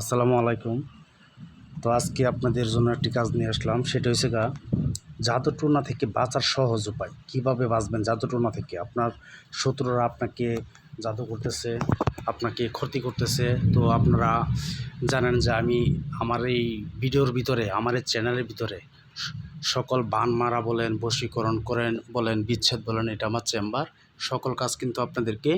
আসসালামু আলাইকুম। তো আজকে আপনাদের জন্য একটি কাজ নিয়ে আসলাম, সেটা হচ্ছে গা, জাদু টুনা থেকে বাঁচার সহজ উপায়। কীভাবে বাঁচবেন জাদু টুনা থেকে? আপনার শত্রুরা আপনাকে জাদু করতেছে, আপনাকে ক্ষতি করতেছে। তো আপনারা জানেন যে আমি আমার এই ভিডিওর ভিতরে, আমার এই চ্যানেলের ভিতরে সকল বান মারা বলেন, বশীকরণ করেন বলেন, বিচ্ছেদ বলেন, এটা আমার চেম্বার। সকল কাজ কিন্তু আপনাদেরকে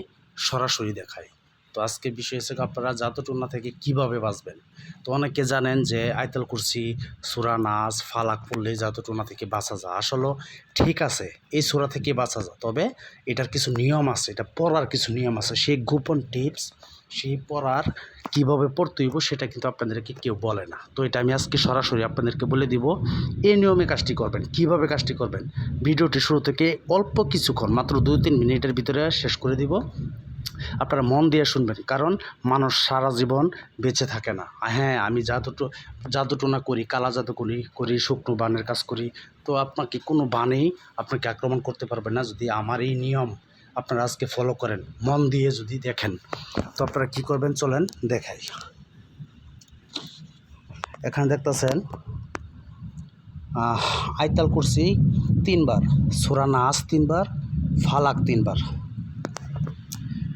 সরাসরি দেখায়। তো আজকে বিষয় হচ্ছে আপনারা জাদুটুনা থেকে কীভাবে বাঁচবেন? তো অনেকে জানেন যে আয়তাল কুরসি, সুরা নাচ ফালাক পড়লে জাদুটুনা থেকে বাঁচা যায়। আসলে ঠিক আছে, এই সুরা থেকে বাঁচা যায়, তবে এটার কিছু নিয়ম আছে, এটা পড়ার কিছু নিয়ম আছে। সেই গোপন টিপস, সেই পড়ার কীভাবে পড়তে হইব সেটা কিন্তু আপনাদেরকে কেউ বলে না। তো এটা আমি আজকে সরাসরি আপনাদেরকে বলে দিব, এই নিয়মে কাজটি করবেন, কীভাবে কাজটি করবেন? ভিডিওটি শুরু থেকে অল্প কিছুক্ষণ, মাত্র দুই তিন মিনিটের ভিতরে শেষ করে দিব। আপনারা মন দিয়ে শুনবেন, কারণ মানুষ সারা জীবন বেঁচে থাকে না। হ্যাঁ আমি জাদুটো, জাদুটোনা করি, কালা জাদু করি করি, শুকনো বানের কাজ করি। তো আপনাকে কোনো বানেই আপনাকে আক্রমণ করতে পারবে না যদি আমার এই নিয়ম আপনারা আজকে ফলো করেন, মন দিয়ে যদি দেখেন। তো আপনারা কী করবেন, চলেন দেখাই। এখানে দেখতেছেন আয়তাল কুরসি তিনবার, সুরা নাস তিনবার, ফালাক তিনবার।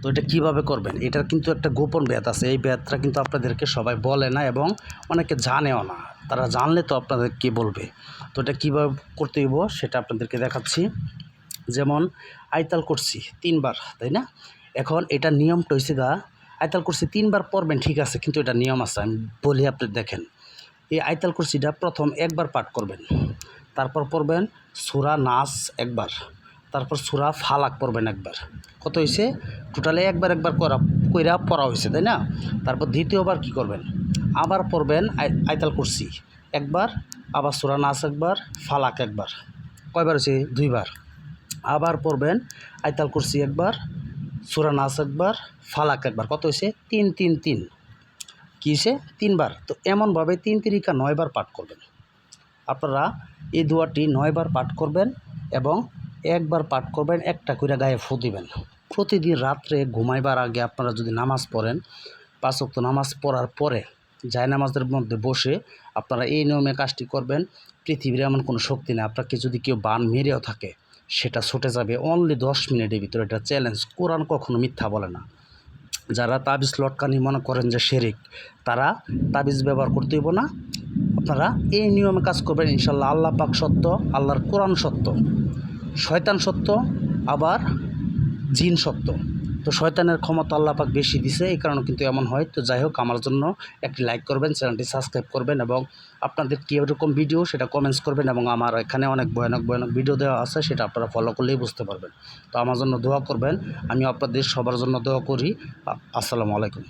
তো এটা কীভাবে করবেন? এটার কিন্তু একটা গোপন ব্যাথ আছে। এই ব্যাথটা কিন্তু আপনাদেরকে সবাই বলে না এবং অনেকে জানেও না। তারা জানলে তো আপনাদের কি বলবে? তো এটা কীভাবে করতে হইব সেটা আপনাদেরকে দেখাচ্ছি। যেমন আইতাল করছি তিনবার, তাই না? এখন এটা নিয়মটা হয়েছে গা আইতাল করছি তিনবার পড়বেন ঠিক আছে, কিন্তু এটা নিয়ম আছে, আমি বলি আপনি দেখেন। এই আইতাল কুরসিটা প্রথম একবার পাঠ করবেন, তারপর পড়বেন সুরা নাস একবার। তারপর সুরা ফালাক পড়বেন একবার। কত হয়েছে টোটালে একবার একবার করা কইরা পড়া হয়েছে তাই না? তারপর দ্বিতীয়বার কি করবেন? আবার পড়বেন আই- আইতাল কুরসি। একবার, আবার সুরা নাচ একবার, ফালাক একবার। কয়বার হয়েছে দুইবার। আবার পড়বেন আইতাল কুরসি একবার, সুরা নাচ একবার, ফালাক একবার। কত হয়েছে তিন তিন তিন। কী হয়েছে তিনবার। তো এমনভাবে তিন তিরিকা নয়বার পাঠ করবেন। আপনারা এই দোয়াটি নয়বার পাঠ করবেন এবং একবার পাঠ করবেন, একটা করে গায়ে ফু দিবেন। প্রতিদিন রাত্রে ঘুমাইবার আগে আপনারা যদি নামাজ পড়েন, পাঁচ ওয়াক্ত নামাজ পড়ার পরে যায় নামাজের মধ্যে বসে আপনারা এই নিয়মে কাজটি করবেন, পৃথিবীর এমন কোনো শক্তি নেই, আপনাকে যদি কেউ বান মেরেও থাকে, সেটা ছুটে যাবে। অনলি দশ মিনিটের ভিতরে এটা চ্যালেঞ্জ কোরআন কখনো মিথ্যা বলে না। যারা তাবিজ লটকানি মনে করেন যে শেরিক, তারা তাবিজ ব্যবহার করতে হইব না। আপনারা এই নিয়মে কাজ করবেন, ইনশাল্লাহ আল্লাহ পাক সত্য, আল্লাহর কোরআন সত্য। শয়তান সত্য, আবার জিন সত্য। তো শয়তানের ক্ষমতা আল্লাহ পাক বেশি দিছে, এই কারণে কিন্তু এমন হয়। তো যাই হোক, আমার জন্য একটি লাইক করবেন, চ্যানেলটি সাবস্ক্রাইব করবেন এবং আপনাদের কী এরকম ভিডিও, সেটা কমেন্টস করবেন এবং আমার এখানে অনেক ভয়ানক ভয়ানক ভিডিও দেওয়া আছে, সেটা আপনারা ফলো করলেই বুঝতে পারবেন। তো আমার জন্য দোয়া করবেন আমি আপনাদের সবার জন্য দোয়া করি। আসসালামু আলাইকুম।